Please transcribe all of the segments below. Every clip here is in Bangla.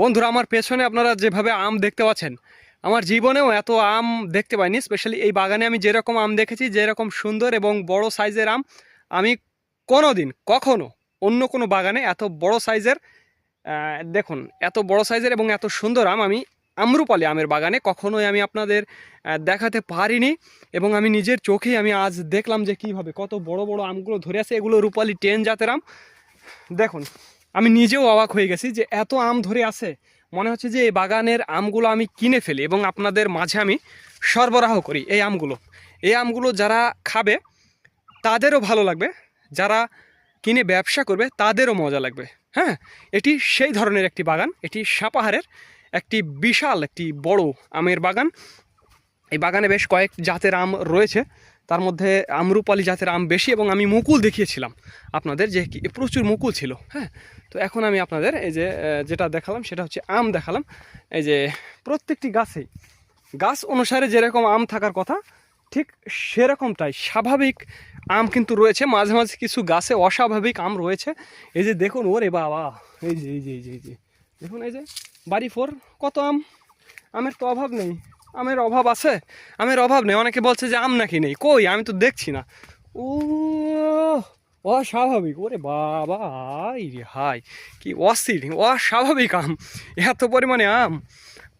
বন্ধুরা, আমার পেছনে আপনারা যেভাবে আম দেখতে পাচ্ছেন, আমার জীবনেও এত আম দেখতে পাইনি স্পেশালি এই বাগানে আমি যেরকম আম দেখেছি, যেরকম সুন্দর এবং বড় সাইজের আম, আমি কোনো দিন কখনো অন্য কোনো বাগানে এত বড় সাইজের দেখুন, এত বড় সাইজের এবং এত সুন্দর আম আমি আমরুপালি আমের বাগানে কখনোই আমি আপনাদের দেখাতে পারিনি এবং আমি নিজের চোখেই আমি আজ দেখলাম যে কীভাবে কত বড় বড় আমগুলো ধরে আছে, এগুলো রূপালি টেন জাতের আম। দেখুন আমি নিজেও অবাক হয়ে গেছি যে এত আম ধরে আছে। মনে হচ্ছে যে এই বাগানের আমগুলো আমি কিনে ফেলি এবং আপনাদের মাঝে আমি সরবরাহ করি এই আমগুলো। এই আমগুলো যারা খাবে, তাদেরও ভালো লাগবে। যারা কিনে ব্যবসা করবে, তাদেরও মজা লাগবে। হ্যাঁ এটি সেই ধরনের একটি বাগান। এটি সাপাহারের একটি বিশাল, একটি বড় আমের বাগান। এই বাগানে বেশ কয়েক জাতের আম রয়েছে। তার মধ্যে আমরুপালি জাতের আম বেশি এবং আমি মুকুল দেখিয়েছিলাম আপনাদের যে কি প্রচুর মুকুল ছিল হ্যাঁ? তো এখন আমি আপনাদের এই যে যেটা দেখালাম সেটা হচ্ছে আম দেখালাম। এই যে, প্রত্যেকটি গাছেই গাছ অনুসারে যেরকম আম থাকার কথা, ঠিক সেরকমটাই স্বাভাবিক আম কিন্তু রয়েছে। মাঝে মাঝে কিছু গাছে অস্বাভাবিক আম রয়েছে। এই যে দেখুন, ওরে বাবা! এই যে এই যে এই যে, দেখুন এই যে, বাড়ি ফোর কত আম? আমের তো অভাব নেই। আমের অভাব আছে? আমের অভাব নেই। অনেকে বলছে যে আম নাকি নেই। কই? আমি তো দেখছি না। ও, অস্বাভাবিক। ওরে বাবা রে হাই। কি অস্থির, অস্বাভাবিক আম। এত পরিমাণে আম।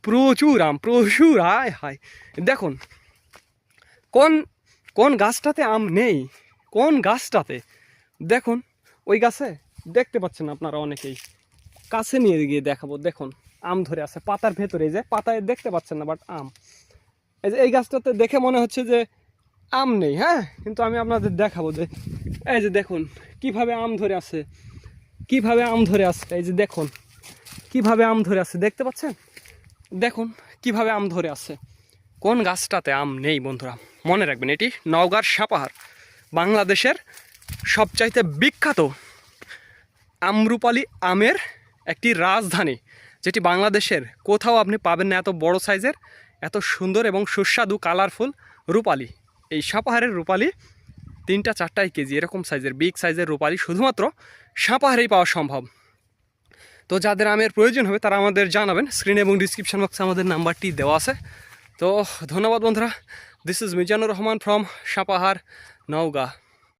প্রচুর আম, প্রচুর আয় হায় দেখুন, কোন কোন গাছটাতে আম নেই? কোন গাছটাতে? দেখুন, ওই গাছে দেখতে পাচ্ছেন আপনারা অনেকেই। কাছে নিয়ে গিয়ে দেখাবো। দেখুন। আম ধরে আছে, পাতার ভেতরে, এই যে পাতায় দেখতে পাচ্ছেন না বাট আম। এই যে এই গাছটাতে দেখে মনে হচ্ছে যে আম নেই হ্যাঁ? কিন্তু আমি আপনাদের দেখাবো যে, এই যে দেখুন, কীভাবে আম ধরে আছে, কীভাবে আম ধরে আছে, এই যে দেখুন, কীভাবে আম ধরে আছে, দেখতে পাচ্ছেন? দেখুন, কীভাবে আম ধরে আছে। কোন গাছটাতে আম নেই, বন্ধুরা? মনে রাখবেন, এটি নওগাঁর সাপাহার, বাংলাদেশের সবচাইতে বিখ্যাত আমরুপালি আমের একটি রাজধানী। যেটি বাংলাদেশের কোথাও আপনি পাবেন না, এত বড় সাইজের, এত সুন্দর এবং সুস্বাদু কালারফুল রূপালি। এই সাপাহারের রূপালি তিনটা চারটাই কেজি, এরকম সাইজের, বিগ সাইজের রূপালি, শুধুমাত্র সাপাহারেই পাওয়া সম্ভব। তো যাদের আমের প্রয়োজন হবে, তারা আমাদের জানাবেন। স্ক্রিন এবং ডিসক্রিপশন বক্সে আমাদের নাম্বারটি দেওয়া আছে। তো ধন্যবাদ বন্ধুরা। This is Mizanur Rahman from Sapahar Naogaon.